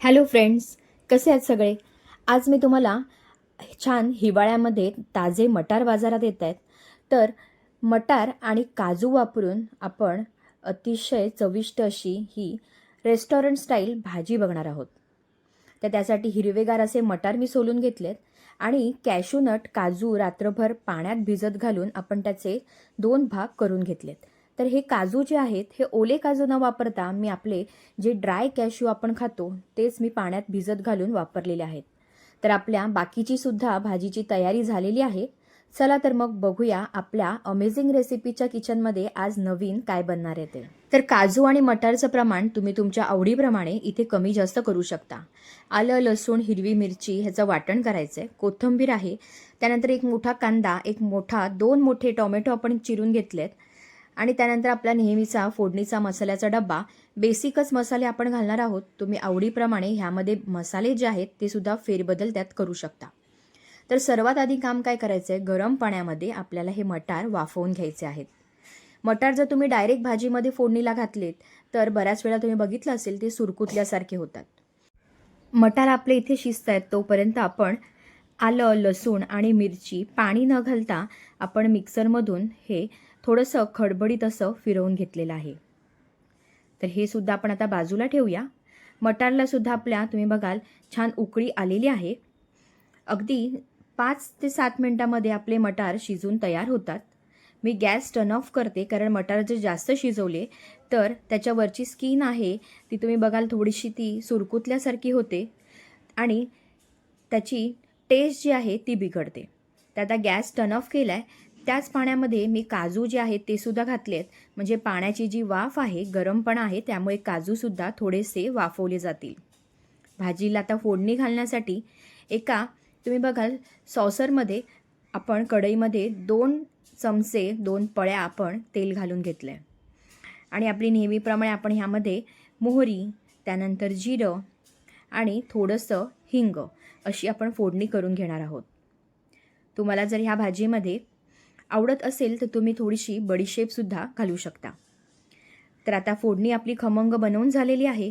Hello friends कसे आहेत सगळे? आज मी तुम्हाला छान हिवाळ्यामध्ये ताजे मटार बाजारात येत आहेत. तर मटार आणि काजू वापरून आपण अतिशय चविष्ट अशी ही रेस्टॉरंट स्टाईल भाजी बघणार आहोत. तर त्यासाठी हिरवेगार असे मटार मी सोलून घेतलेत आणि कॅशूनट काजू रात्रभर पाण्यात भिजत घालून आपण त्याचे दोन भाग करून घेतलेत. तर हे काजू जे आहेत हे ओले काजू न वापरता मी आपले जे ड्राय कॅश्यू आपण खातो तेच मी पाण्यात भिजत घालून वापरलेले आहेत. तर आपल्या बाकीची सुद्धा भाजीची तयारी झालेली आहे. चला तर मग बघूया आपल्या अमेझिंग रेसिपीच्या किचनमध्ये आज नवीन काय बनणार आहे ते. तर काजू आणि मटारचं प्रमाण तुम्ही तुमच्या आवडीप्रमाणे इथे कमी जास्त करू शकता. आलं लसूण हिरवी मिरची ह्याचं वाटण करायचं आहे कोथिंबीर आहे. त्यानंतर एक मोठा कांदा एक मोठा दोन मोठे टोमॅटो आपण चिरून घेतलेत. आणि त्यानंतर आपला नेहमीचा फोडणीचा मसाल्याचा डब्बा. बेसिकच मसाले आपण घालणार आहोत. तुम्ही आवडीप्रमाणे ह्यामध्ये मसाले जे आहेत ते सुद्धा फेरबदल त्यात करू शकता. तर सर्वात आधी काम काय करायचं आहे गरम पाण्यामध्ये आपल्याला हे मटार वाफवून घ्यायचे आहेत. मटार जर तुम्ही डायरेक्ट भाजीमध्ये फोडणीला घातलेत तर बऱ्याच वेळा तुम्ही बघितलं असेल ते सुरकुतल्यासारखे होतात. मटार आपले इथे शिजत आहेत तोपर्यंत आपण आलं लसूण आणि मिरची पाणी न घालता आपण मिक्सरमधून हे थोडंसं खडबडीत असं फिरवून घेतलेलं आहे. तर हे सुद्धा आपण आता बाजूला ठेवूया. मटारला सुद्धा आपल्या तुम्ही बघाल छान उकळी आलेली आहे. अगदी पाच ते सात मिनटामध्ये आपले मटार शिजून तयार होतात. मी गॅस टर्न ऑफ करते कारण मटार जर जास्त शिजवले तर त्याच्यावरची स्किन आहे ती तुम्ही बघाल थोडीशी ती सुरकुतल्यासारखी होते. आणि त्याची टेस्ट जी आहे ती बिघडते. तर आता गॅस टर्न ऑफ केला आहे त्याच पाण्यामध्ये मी काजू जे आहेत ते सुद्धा घातले आहेत म्हणजे पाण्याची जी वाफ आहे गरमपणा आहे त्यामुळे काजूसुद्धा थोडेसे वाफवले जातील. भाजीला आता फोडणी घालण्यासाठी एका तुम्ही बघाल सॉसरमध्ये आपण कढईमध्ये दोन चमचे दोन पळ्या आपण तेल घालून घेतलं आहे आणि आपली नेहमीप्रमाणे आपण ह्यामध्ये मोहरी त्यानंतर जिरं आणि थोडंसं हिंग अशी आपण फोडणी करून घेणार आहोत. तुम्हाला जर ह्या भाजीमध्ये आवडत असेल तर तुम्ही थोडीशी बडीशेपसुद्धा घालू शकता. तर आता फोडणी आपली खमंग बनवून झालेली आहे.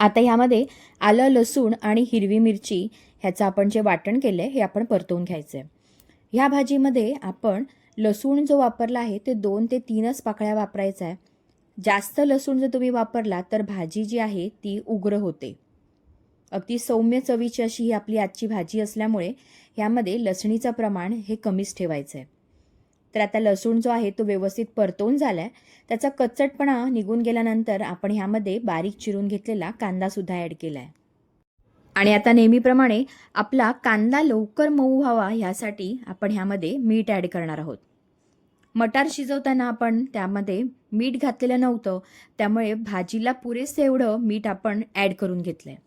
आता ह्यामध्ये आलं लसूण आणि हिरवी मिरची ह्याचं आपण जे वाटण केलं आहे हे आपण परतवून घ्यायचं आहे ह्या भाजीमध्ये आपण लसूण जो वापरला आहे ते दोन ते तीनच पाकळ्या वापरायचा आहे. जास्त लसूण जर तुम्ही वापरला तर भाजी जी आहे ती उग्र होते. अगदी सौम्य चवीची अशी ही आपली आजची भाजी असल्यामुळे ह्यामध्ये लसणीचं प्रमाण हे कमीच ठेवायचं आहे तर आता लसूण जो आहे तो व्यवस्थित परतवून झाला आहे त्याचा कच्चटपणा निघून गेल्यानंतर आपण ह्यामध्ये बारीक चिरून घेतलेला कांदासुद्धा ॲड केला आहे आणि आता नेहमीप्रमाणे आपला कांदा लवकर मऊ व्हावा ह्यासाठी आपण ह्यामध्ये मीठ ॲड करणार आहोत. मटार शिजवताना आपण त्यामध्ये मीठ घातलेलं नव्हतं. त्यामुळे भाजीला पुरेसे एवढं मीठ आपण ॲड करून घेतलं आहे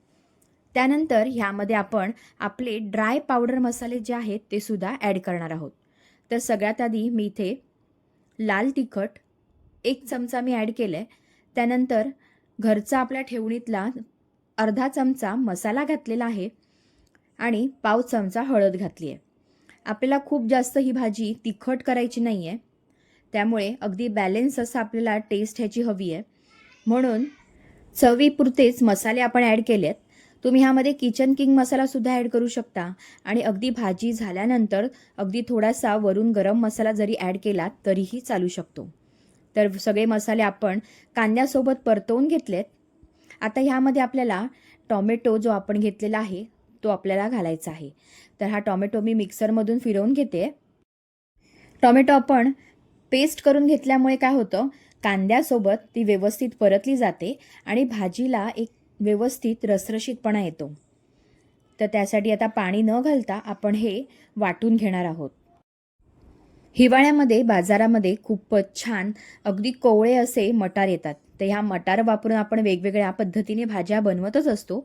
त्यानंतर ह्यामध्ये आपण आपले ड्राय पावडर मसाले जे आहेत ते सुद्धा ॲड करणार आहोत. तर सगळ्यात आधी मी इथे लाल तिखट एक चमचा मी ॲड केलं आहे त्यानंतर घरचा आपल्या ठेवणीतला अर्धा चमचा मसाला घातलेला आहे आणि पाव चमचा हळद घातली आहे आपल्याला खूप जास्त ही भाजी तिखट करायची नाही आहे त्यामुळे अगदी बॅलेन्स असं आपल्याला टेस्ट ह्याची हवी आहे म्हणून चवीपुरतेच मसाले आपण ॲड केले आहेत तुम्ही ह्यामध्ये किचन किंग मसालासुद्धा ॲड करू शकता. आणि अगदी भाजी झाल्यानंतर अगदी थोडासा वरून गरम मसाला जरी ॲड केला तरीही चालू शकतो. तर सगळे मसाले आपण कांद्यासोबत परतवून घेतलेत. आता ह्यामध्ये आपल्याला टॉमॅटो जो आपण घेतलेला आहे तो आपल्याला घालायचा आहे. तर हा टॉमॅटो मी मिक्सरमधून फिरवून घेते. टॉमॅटो आपण पेस्ट करून घेतल्यामुळे काय होतं? कांद्यासोबत ती व्यवस्थित परतली जाते आणि भाजीला एक व्यवस्थित रसरशीतपणा येतो. तर त्यासाठी आता पाणी न घालता आपण हे वाटून घेणार आहोत. हिवाळ्यामध्ये बाजारामध्ये खूपच छान अगदी कोवळे असे मटार येतात. तर ह्या मटार वापरून आपण वेगवेगळ्या पद्धतीने भाज्या बनवतच असतो.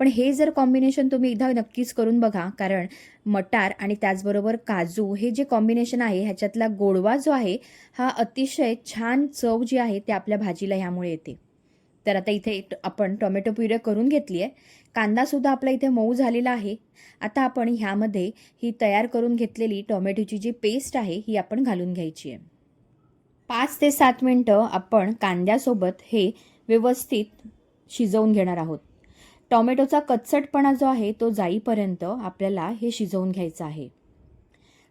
पण हे जर कॉम्बिनेशन तुम्ही एकदा नक्कीच करून बघा कारण मटार आणि त्याचबरोबर काजू हे जे कॉम्बिनेशन आहे ह्याच्यातला गोडवा जो आहे हा अतिशय छान चव जी आहे ते आपल्या भाजीला ह्यामुळे येते. तर आता इथे आपण टोमॅटो प्युरे करून घेतली आहे. कांदासुद्धा आपला इथे मऊ झालेला आहे. आता आपण ह्यामध्ये ही तयार करून घेतलेली टोमॅटोची जी पेस्ट आहे ही आपण घालून घ्यायची आहे. पाच ते सात मिनटं आपण कांद्यासोबत हे व्यवस्थित शिजवून घेणार आहोत. टॉमॅटोचा कच्चटपणा जो आहे तो जाईपर्यंत आपल्याला हे शिजवून घ्यायचं आहे.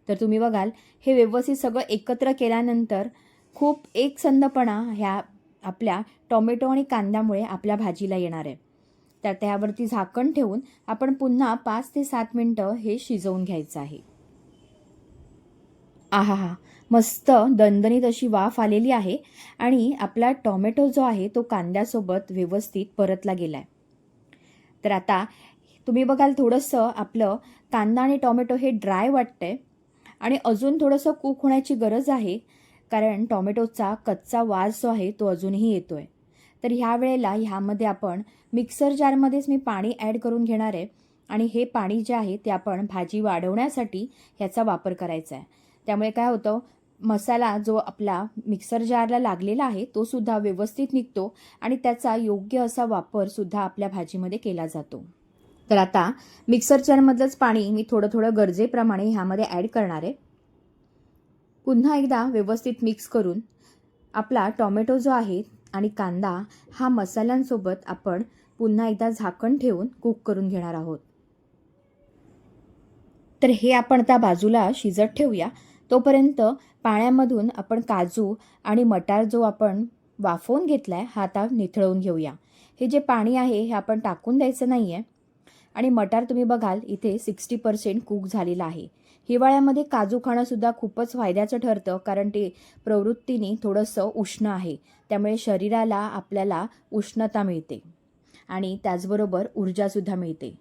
तर तुम्ही बघाल हे व्यवस्थित सगळं एकत्र केल्यानंतर खूप एकसंधपणा ह्या आपल्या टॉमॅटो आणि कांद्यामुळे आपल्या भाजीला येणार आहे. तर त्यावरती झाकण ठेवून आपण पुन्हा पाच ते सात मिनटं हे शिजवून घ्यायचं आहे. आहा हा मस्त दणदणीत अशी वाफ आलेली आहे आणि आपला टॉमॅटो जो आहे तो कांद्यासोबत व्यवस्थित परतला गेला आहे तर आता तुम्ही बघाल थोडंसं आपलं कांदा आणि टॉमॅटो हे ड्राय वाटतंय आणि अजून थोडंसं कुक होण्याची गरज आहे. कारण टॉमॅटोचा कच्चा वास जो आहे तो अजूनही येतो आहे तर ह्या वेळेला ह्यामध्ये आपण मिक्सर जारमध्येच मी पाणी ॲड करून घेणार आहे आणि हे पाणी जे आहे ते आपण भाजी वाढवण्यासाठी ह्याचा वापर करायचा आहे. त्यामुळे काय होतं मसाला जो आपला मिक्सर जारला लागलेला आहे तो सुद्धा व्यवस्थित निघतो आणि त्याचा योग्य असा वापर सुद्धा आपल्या भाजीमध्ये केला जातो. तर आता मिक्सर जारमधलंच पाणी मी थोडं थोडं गरजेप्रमाणे ह्यामध्ये ॲड करणार आहे. पुन्हा एकदा व्यवस्थित मिक्स करून आपला टॉमॅटो जो आहे आणि कांदा हा मसाल्यांसोबत आपण पुन्हा एकदा झाकण ठेवून कुक करून घेणार आहोत. तर हे आपण त्या बाजूला शिजत ठेवूया. तोपर्यंत पाण्यामधून आपण काजू आणि मटार जो आपण वाफवून घेतला आहे हा आता निथळवून घेऊया. हे जे पाणी आहे हे आपण टाकून द्यायचं नाही आहे आणि मटार तुम्ही बघाल इथे सिक्स्टी पर्सेंट कुक झालेलं आहे. हिवाळ्यामध्ये काजू खाणंसुद्धा खूपच फायद्याचं ठरतं कारण ते प्रवृत्तीने थोडंसं उष्ण आहे. त्यामुळे शरीराला आपल्याला उष्णता मिळते आणि त्याचबरोबर ऊर्जासुद्धा मिळते.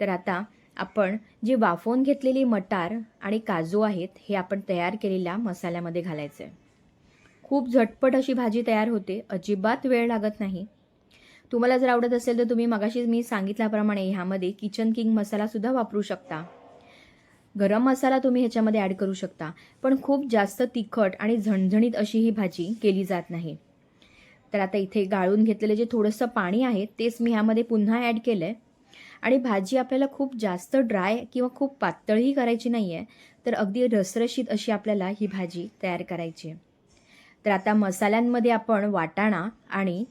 तर आता आपण जी वाफवून घेतलेली मटार आणि काजू आहेत हे आपण तयार केलेल्या मसाल्यामध्ये घालायचं आहे. खूप झटपट अशी भाजी तयार होते अजिबात वेळ लागत नाही. तुम्हाला जर आवडत असेल तर तुम्ही मगाशी मी सांगितल्याप्रमाणे ह्यामध्ये किचन किंग मसालासुद्धा वापरू शकता. गरम मसाला तुम्ही ह्याच्यामध्ये ॲड करू शकता. पण खूप जास्त तिखट आणि झणझणीत अशी ही भाजी केली जात नाही. तर आता इथे गाळून घेतलेलं जे थोडंसं पाणी आहे तेच मी ह्यामध्ये पुन्हा ॲड केलं आहे आणि भाजी आपल्याला खूप जास्त ड्राय किंवा खूप पातळही करायची नाही आहे तर अगदी रसरशीत अशी आपल्याला ही भाजी तयार करायची आहे. तर आता मसाल्यांमध्ये आपण वाटाणा आणि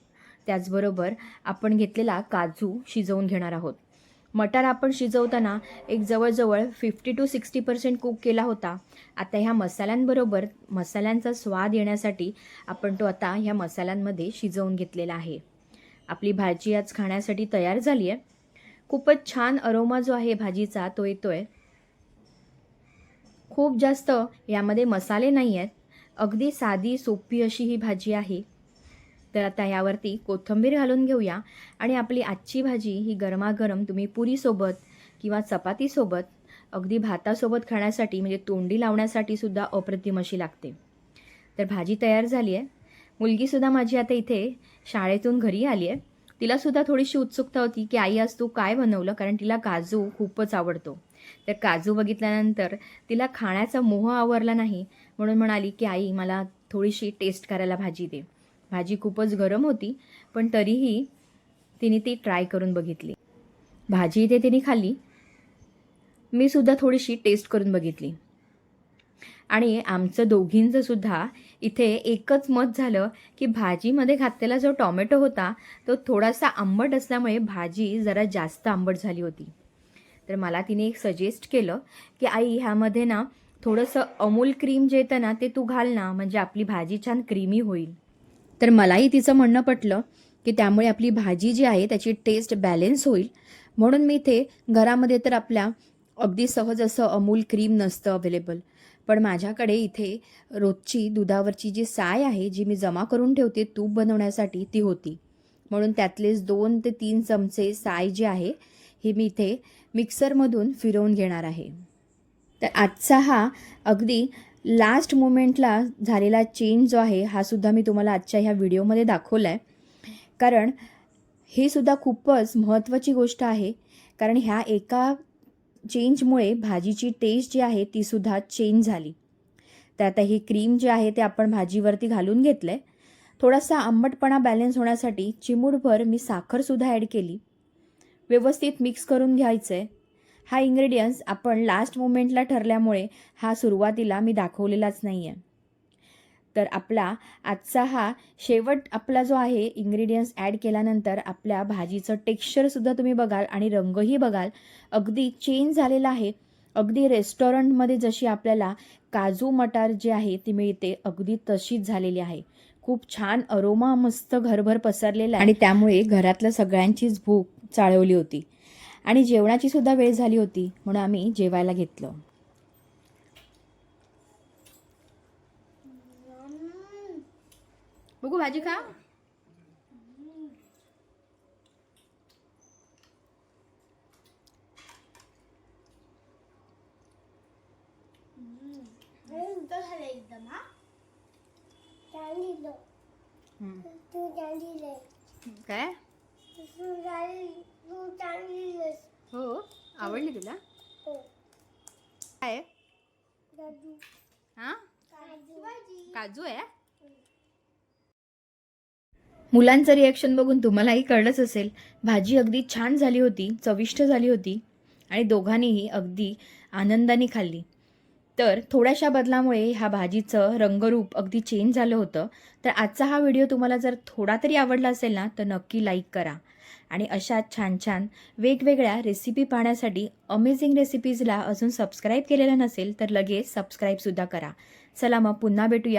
त्याचबरोबर आपण घेतलेला काजू शिजवून घेणार आहोत. मटार आपण शिजवताना एक जवळजवळ fifty to sixty percent cook केला होता. आता ह्या मसाल्यांबरोबर मसाल्यांचा स्वाद येण्यासाठी आपण तो आता ह्या मसाल्यांमध्ये शिजवून घेतलेला आहे. आपली भाजी आज खाण्यासाठी तयार झाली आहे खूपच छान अरोमा जो आहे भाजीचा तो येतो आहे खूप जास्त यामध्ये मसाले नाही आहेत अगदी साधी सोपी अशी ही भाजी आहे. तर आता यावरती कोथिंबीर घालून घेऊया. आणि आपली आजची भाजी ही गरमागरम तुम्ही पुरीसोबत किंवा चपातीसोबत अगदी भातासोबत खाण्यासाठी म्हणजे तोंडी लावण्यासाठी सुद्धा अप्रतिम अशी लागते. तर भाजी तयार झाली आहे. मुलगीसुद्धा माझी आता इथे शाळेतून घरी आली आहे. तिलासुद्धा थोडीशी उत्सुकता होती की आई आज तू काय बनवलं कारण तिला काजू खूपच आवडतो. तर काजू बघितल्यानंतर तिला खाण्याचा मोह आवरला नाही म्हणून म्हणाली की आई मला थोडीशी टेस्ट करायला भाजी दे. भाजी खूपच गरम होती पण तरीही तिने ती ट्राय करून बघितली. भाजी इथे तिने खाल्ली. मी सुद्धा थोडीशी टेस्ट करून बघितली. आणि आमचं दोघींचं सुद्धा इथे एकच मत झालं की भाजीमध्ये घातलेला जो टॉमॅटो होता तो थोडासा आंबट असल्यामुळे भाजी जरा जास्त आंबट झाली होती. तर मला तिने एक सजेस्ट केलं की आई ह्यामध्ये ना थोडंसं अमूल क्रीम जे येतं ना ते तू घाल ना म्हणजे आपली भाजी छान क्रीमी होईल. तर मलाही तिचं म्हणणं पटलं की त्यामुळे आपली भाजी जी आहे त्याची टेस्ट बॅलेन्स होईल. म्हणून मी इथे घरामध्ये तर आपल्या अगदी सहज असं अमूल क्रीम नसतं अवेलेबल पण माझ्याकडे इथे रोजची दुधावरची जी साय आहे जी मी जमा करून ठेवते तूप बनवण्यासाठी ती होती. म्हणून त्यातलेच दोन ते तीन चमचे साय जे आहे हे मी इथे मिक्सरमधून फिरवून घेणार आहे. तर आजचा हा अगदी लास्ट मोमेंटला झालेला चेंज जो आहे हा सुद्धा मी तुम्हाला आजच्या ह्या व्हिडिओमध्ये दाखवला आहे कारण ही सुद्धा खूपच महत्त्वाची गोष्ट आहे. कारण ह्या एका चेंजमुळे भाजीची टेस्ट जी आहे ती सुद्धा चेंज झाली. तर आता ही क्रीम जी आहे ते आपण भाजीवरती घालून घेतलं आहे थोडासा आंबटपणा बॅलन्स होण्यासाठी चिमूटभर मी साखरसुद्धा ॲड केली. व्यवस्थित मिक्स करून घ्यायचं आहे हा इंग्रेडियंट्स आपण लास्ट मोमेंटला ठरल्यामुळे हा सुरुवातीला मी दाखवलेलाच नाही आहे तर आपला आजचा हा शेवट आपला जो आहे इंग्रेडियंट्स ॲड केल्यानंतर आपल्या भाजीचं टेक्स्चरसुद्धा तुम्ही बघाल आणि रंगही बघाल. अगदी चेंज झालेला आहे. अगदी रेस्टॉरंटमध्ये जशी आपल्याला काजू मटार जी आहे ती मिळते अगदी तशीच झालेली आहे. खूप छान अरोमा मस्त घरभर पसरलेला आणि त्यामुळे घरातल्या सगळ्यांचीच भूक चाळवली होती. आणि जेवणाची सुद्धा वेळ झाली होती म्हणून आम्ही जेवायला घेतलं. बघू भाजी खा. काय? हो आवडली तुला? हो. काय हां? काजू भाजी काजू आहे? मुलांचं रिॲक्शन बघून तुम्हालाही कळलंच असेल. भाजी अगदी छान झाली होती चविष्ट झाली होती आणि दोघांनीही अगदी आनंदाने खाल्ली. तर थोड्याशा बदलामुळे ह्या भाजीचं रंगरूप अगदी चेंज झालं होतं. तर आजचा हा व्हिडिओ तुम्हाला जर थोडा तरी आवडला असेल ना तर नक्की लाईक करा. आणि अशा छान छान वेगवेगळ्या रेसिपी पाहण्यासाठी अमेझिंग रेसिपीजला अजून सबस्क्राईब केलेलं नसेल तर लगेच सबस्क्राईबसुद्धा करा. चला मग पुन्हा भेटूया.